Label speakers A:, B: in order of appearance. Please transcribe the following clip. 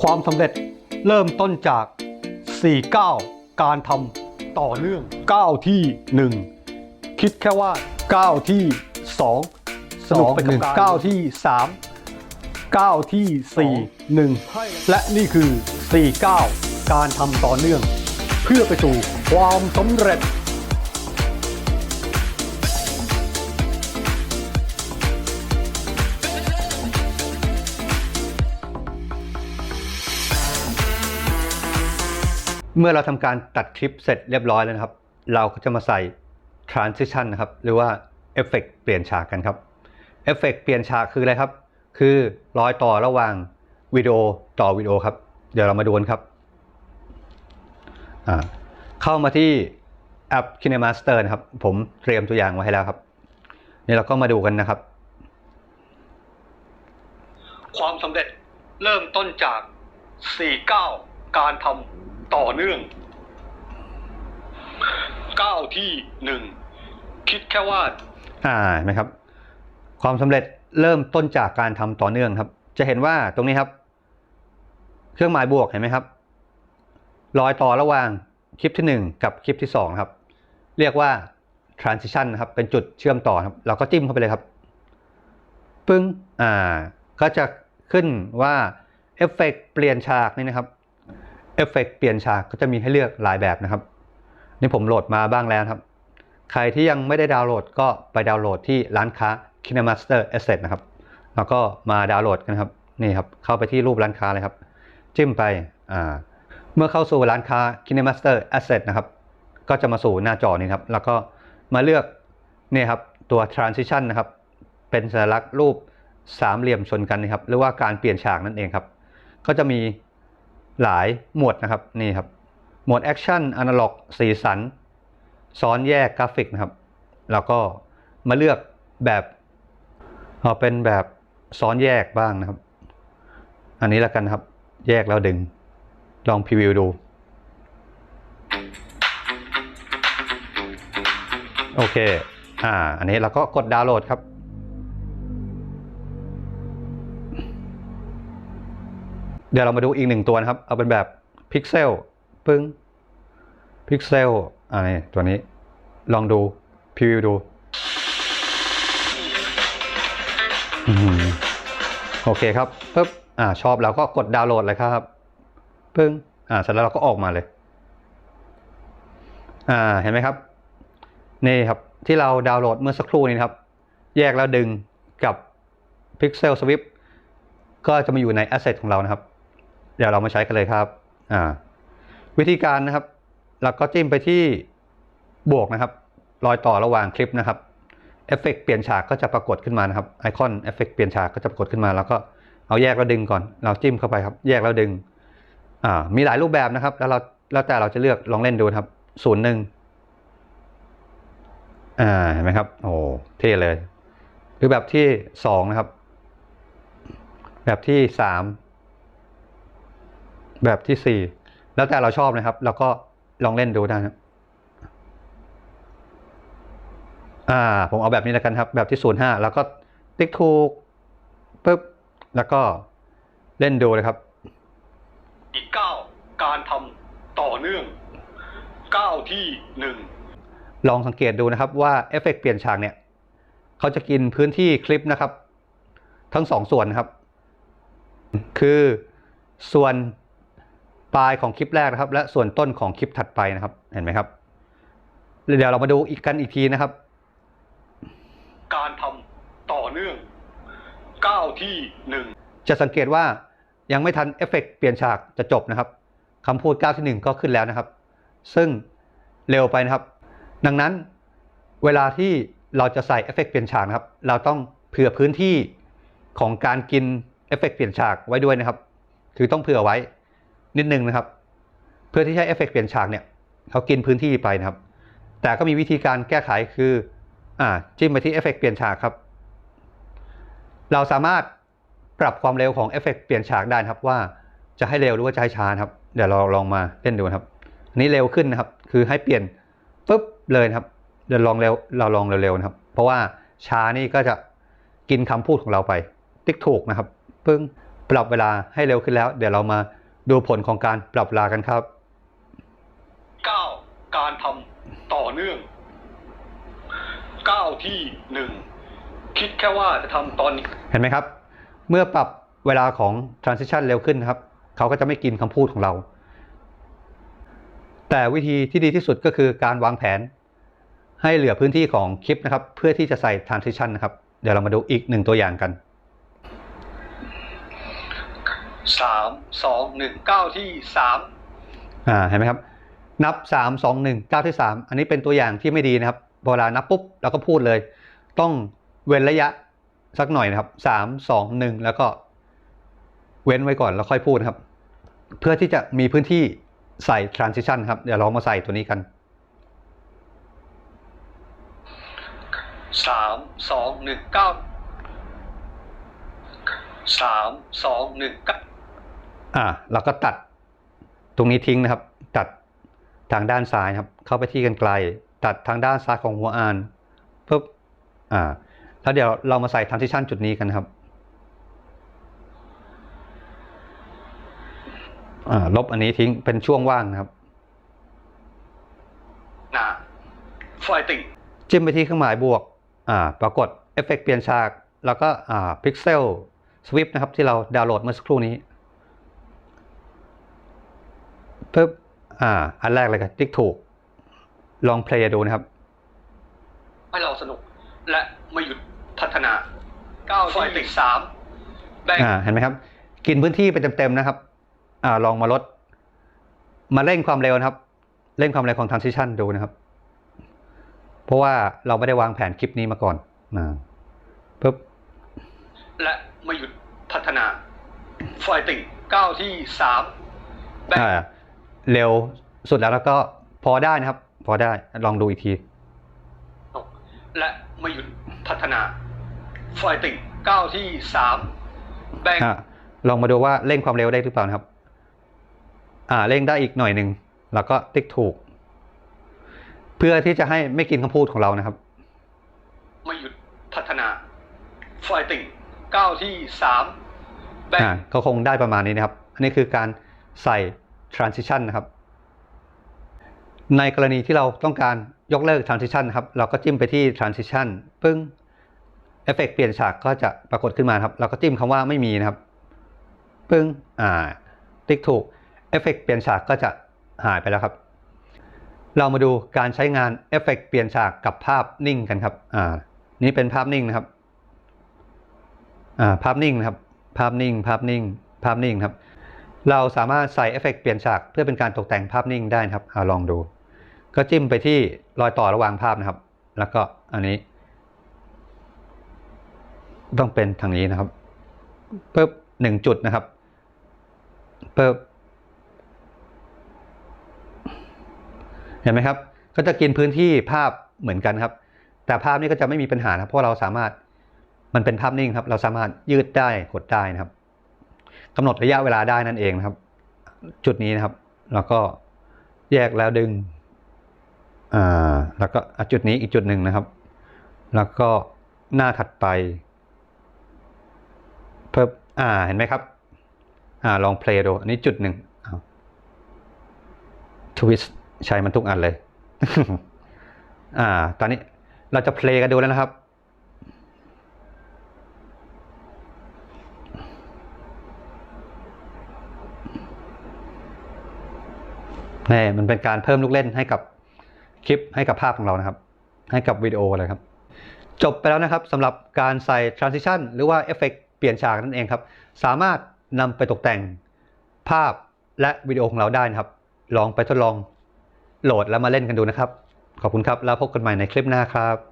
A: ความสำเร็จเริ่มต้นจาก4ก้าวการทำต่อเนื่องก้าวที่ 1 คิดแค่ว่าก้าวที่2สนุกไปกับก้าวที่3ก้าวที่ 4 1 และนี่คือ4ก้าวการทำต่อเนื่อง เพื่อไปสู่ความสำเร็จ เมื่อเราทำการตัดคลิปเสร็จเรียบร้อยแล้วนะครับ เราก็จะมาใส่ transition นะครับ หรือว่าเอฟเฟกเปลี่ยนฉากกันครับเอฟเฟกเปลี่ยนฉากคืออะไรครับ คือรอยต่อระหว่างวิดีโอต่อวิดีโอครับ เดี๋ยวเรามาดูกันครับเข้ามาที่แอป KineMaster นะครับ ผมเตรียมตัวอย่างไว้ให้แล้วครับนี่เราก็มาดูกันนะครับ ความสำเร็จเริ่มต้นจาก4ก้าการทำ ต่อเนื่องก้าวที่1คิดแค่ว่า อ่านไหมครับ ความสำเร็จเริ่มต้นจากการทำต่อเนื่องครับ จะเห็นว่าตรงนี้ครับ เครื่องหมายบวกเห็นไหมครับรอยต่อระหว่างคลิปที่ 1 กับคลิปที่ 2 ครับ เรียกว่า transition นะครับ เป็นจุดเชื่อมต่อครับ เราก็จิ้มเข้าไปเลยครับ ปึ้ง อ่า ก็จะขึ้นว่าเอฟเฟกเปลี่ยนฉากนี่นะครับ อฟเฟกเปลี่ยนฉากก็จะมีให้เลือกหลายแบบนะครับ นี่ผมโหลดมาบ้างแล้วครับ ใครที่ยังไม่ได้ดาวน์โหลดก็ไปดาวน์โหลดที่ร้านค้า KineMaster Asset นะครับ แล้วก็มาดาวน์โหลดกันครับ นี่ครับ เข้าไปที่รูปร้านค้าเลยครับ จิ้มไป อ่า เมื่อเข้าสู่ร้านค้า KineMaster Asset นะครับ ก็จะมาสู่หน้าจอนี้ครับ แล้วก็มาเลือกนี่ครับตัว transition นะครับ เป็นสัญลักษณ์รูปสามเหลี่ยมชนกันนะครับ หรือว่าการเปลี่ยนฉากนั่นเองครับ ก็จะมี หลายหมวดนะครับนี่ครับหมวดแอคชั่นอนาล็อกสีสัน ซ้อนแยกกราฟิกนะครับ แล้วก็มาเลือกแบบเอาเป็นแบบซ้อนแยกบ้างนะครับ อันนี้แล้วกันครับ แยกแล้วดึง ลองพรีวิวดู โอเค อ่า อันนี้เราก็กดดาวน์โหลดครับ เดี๋ยวเรามาดูอีกหนึ่งตัวนะครับ เอาเป็นแบบพิกเซลปึ้งพิกเซลอ่านี่ตัวนี้ ลองดูพรีวิวดูโอเคครับปุ๊บอ่า ชอบเราก็กดดาวน์โหลดเลยครับปึ้งอ่าเสร็จแล้วเราก็ออกมาเลย อ่าเห็นไหมครับ นี่ครับที่เราดาวน์โหลดเมื่อสักครู่นี้นครับ แยกแล้วดึงกับ Pixel Swift ก็จะมาอยู่ใน Asset ของเรานะครับ เดี๋ยวเรามาใช้กันเลยครับอ่าวิธีการนะครับ เราก็จิ้มไปที่บวกนะครับ รอยต่อระหว่างคลิปนะครับเอฟเฟกเปลี่ยนฉากก็จะปรากฏขึ้นมานะครับไอคอนเอฟเฟกเปลี่ยนฉากก็จะปรากฏขึ้นมา แล้วก็เอาแยกแล้วดึงก่อน เราจิ้มเข้าไปครับ แยกแล้วดึงอ่ามีหลายรูปแบบนะครับ แล้วเราแล้วแต่เราจะเลือกลองเล่นดูครับศูนย์หนึ่งอ่าเห็นไหมครับ โอ้เท่เลย หรือแบบที่สองนะครับ แบบที่สาม แบบที่สี่แล้วแต่เราชอบนะครับเราก็ลองเล่นดูได้นะครับอ่า ผมเอาแบบนี้แล้วกันครับ แบบที่ศูนย์ห้าแล้วก็ติ๊กถูกปุ๊บ แล้วก็เล่นดูเลยครับ อีกเก้าการทำต่อเนื่องเก้าที่หนึ่งลองสังเกตดูนะครับว่าเอฟเฟกต์เปลี่ยนฉากเนี่ย เขาจะกินพื้นที่คลิปนะครับ ทั้งสองส่วนนะครับ คือส่วน ปลายของคลิปแรกนะครับ และส่วนต้นของคลิปถัดไปนะครับ เห็นไหมครับ เดี๋ยวเรามาดูอีกกันอีกทีนะครับ การทำต่อเนื่องก้าวที่หนึ่งจะสังเกตว่ายังไม่ทันเอฟเฟกต์เปลี่ยนฉากจะจบนะครับคำพูดก้าวที่หนึ่งก็ขึ้นแล้วนะครับ ซึ่งเร็วไปนะครับ ดังนั้นเวลาที่เราจะใส่เอฟเฟกต์เปลี่ยนฉากนะครับ เราต้องเผื่อพื้นที่ของการกินเอฟเฟกต์เปลี่ยนฉากไว้ด้วยนะครับ คือต้องเผื่อไว้ นิดนึงนะครับ เพื่อที่ให้เอฟเฟกต์เปลี่ยนฉากเนี่ยเขากินพื้นที่ไปนะครับ แต่ก็มีวิธีการแก้ไขคืออ่าจิ้มไปที่เอฟเฟกต์เปลี่ยนฉากครับ เราสามารถปรับความเร็วของเอฟเฟกต์เปลี่ยนฉากได้นะครับว่าจะให้เร็วหรือว่าจะให้ช้าครับเดี๋ยวเราลองมาเล่นดูนะครับอันนี้เร็วขึ้นนะครับ คือให้เปลี่ยนปุ๊บเลยครับเดี๋ยวลองเร็วเราลองเร็วๆนะครับ เพราะว่าช้านี่ก็จะกินคำพูดของเราไป ติ๊กถูกนะครับปึ้งปรับเวลาให้เร็วขึ้นแล้ว เดี๋ยวเรามา ดูผลของการปรับเวลากันครับ
B: 9. การทำต่อเนื่อง9ที่1คิดแค่ว่าจะทำตอนนี้
A: เห็นไหมครับ เมื่อปรับเวลาของ transition เร็วขึ้นนะครับ เขาก็จะไม่กินคำพูดของเรา แต่วิธีที่ดีที่สุดก็คือการวางแผน ให้เหลือพื้นที่ของคลิปนะครับ เพื่อที่จะใส่ transition นะครับ เดี๋ยวเรามาดูอีกหนึ่งตัวอย่างกัน
B: 3 2 1 9ที่3
A: อ่าเห็นไหมครับ นับ3 2 1 9ที่3อันนี้เป็นตัวอย่างที่ไม่ดีนะครับเวลานับปุ๊บเราก็พูดเลย ต้องเว้นระยะสักหน่อยนะครับ3 2 1แล้วก็เว้นไว้ก่อนแล้วค่อยพูดนะครับ เพื่อที่จะมีพื้นที่ใส่ transition ครับ เดี๋ยวเรามาใส่ตัวนี้กัน
B: 3 2 1 9 3 2 1 9
A: อ่า เราก็ตัดตรงนี้ทิ้งนะครับ ตัดทางด้านซ้ายครับ เข้าไปที่กันไกล ตัดทางด้านซ้ายของหัวอ่านปุ๊บอ่า แล้วเดี๋ยวเรามาใส่ transition จุดนี้กันนะครับอ่าลบอันนี้ทิ้งเป็นช่วงว่างนะครับ
B: นะ fighting
A: จิ้มไปที่เครื่องหมายบวกอ่าปรากฏเอฟเฟกต์เปลี่ยนฉาก แล้วก็อ่าพิกเซลสวิปนะครับที่เราดาวน์โหลดเมื่อสักครู่นี้ ปึ๊บอ่า อันแรกเลยครับติ๊กถูก ลองเพลย์ดูนะครับ
B: ให้เราสนุก และไม่หยุดพัฒนา9 fighting 3แบ่ง
A: อ่าเห็นไหมครับ กินพื้นที่ไปเต็มๆนะครับ อ่า ลองมาลด มาเร่งความเร็วนะครับ เร่งความเร็วของ transition ดูนะครับ เพราะว่าเราไม่ได้วางแผนคลิปนี้มาก่อนอ่าปึ๊บ
B: และไม่หยุดพัฒนา fighting 9ที่3แบ่ง
A: อ่า เร็วสุดแล้วแล้วก็พอได้นะครับ พอได้ลองดูอีกที
B: และไม่หยุดพัฒนา fighting 9ที่3แบ่ง
A: อะลองมาดูว่าเร่งความเร็วได้หรือเปล่านะครับ อ่าเร่งได้อีกหน่อยหนึ่งแล้วก็ติ๊กถูก เพื่อที่จะให้ไม่กินคำพูดของเรานะครับ
B: ไม่หยุดพัฒนา fighting 9ที่3แบ่ง
A: อ่าก็คงได้ประมาณนี้นะครับ อันนี้คือการใส่ transition นะครับ ในกรณีที่เราต้องการยกเลิก transition นะครับ เราก็จิ้มไปที่ transition ปึ้งเอฟเฟกเปลี่ยนฉากก็จะปรากฏขึ้นมาครับ เราก็จิ้มคำว่าไม่มีนะครับ ปึ้ง อ่า ติ๊กถูก เอฟเฟกเปลี่ยนฉากก็จะหายไปแล้วครับ เรามาดูการใช้งานเอฟเฟกเปลี่ยนฉากกับภาพนิ่งกันครับ อ่า นี่เป็นภาพนิ่งนะครับ อ่า ภาพนิ่งนะครับ ภาพนิ่ง ภาพนิ่ง ภาพนิ่งครับ เราสามารถใส่เอฟเฟกต์เปลี่ยนฉากเพื่อเป็นการตกแต่งภาพนิ่งได้นะครับอาลองดู ก็จิ้มไปที่รอยต่อระหว่างภาพนะครับ แล้วก็อันนี้ ต้องเป็นทางนี้นะครับปึ๊บหนึ่งจุดนะครับปึ๊บเห็นไหมครับ ก็จะกินพื้นที่ภาพเหมือนกันครับ แต่ภาพนี้ก็จะไม่มีปัญหานะเพราะเราสามารถมันเป็นภาพนิ่งครับ เราสามารถยืดได้กดได้นะครับ กำหนดระยะเวลาได้นั่นเองนะครับ จุดนี้นะครับ แล้วก็แยกแล้วดึงอ่าแล้วก็จุดนี้อีกจุดหนึ่งนะครับ แล้วก็หน้าถัดไปเพิ่มอ่าเห็นไหมครับ อ่าลองเพลย์ดูอันนี้จุดหนึ่งทวิสใช้มันทุกอันเลย อ่า ตอนนี้เราจะเพลย์กันดูแล้วนะครับ นี่มันเป็นการเพิ่มลูกเล่นให้กับคลิปให้กับภาพของเรานะครับ ให้กับวิดีโอเลยครับ จบไปแล้วนะครับสำหรับการใส่ transition หรือว่าเอฟเฟกเปลี่ยนฉากนั่นเองครับ สามารถนำไปตกแต่งภาพและวิดีโอของเราได้นะครับ ลองไปทดลองโหลดแล้วมาเล่นกันดูนะครับ ขอบคุณครับ แล้วพบกันใหม่ในคลิปหน้าครับ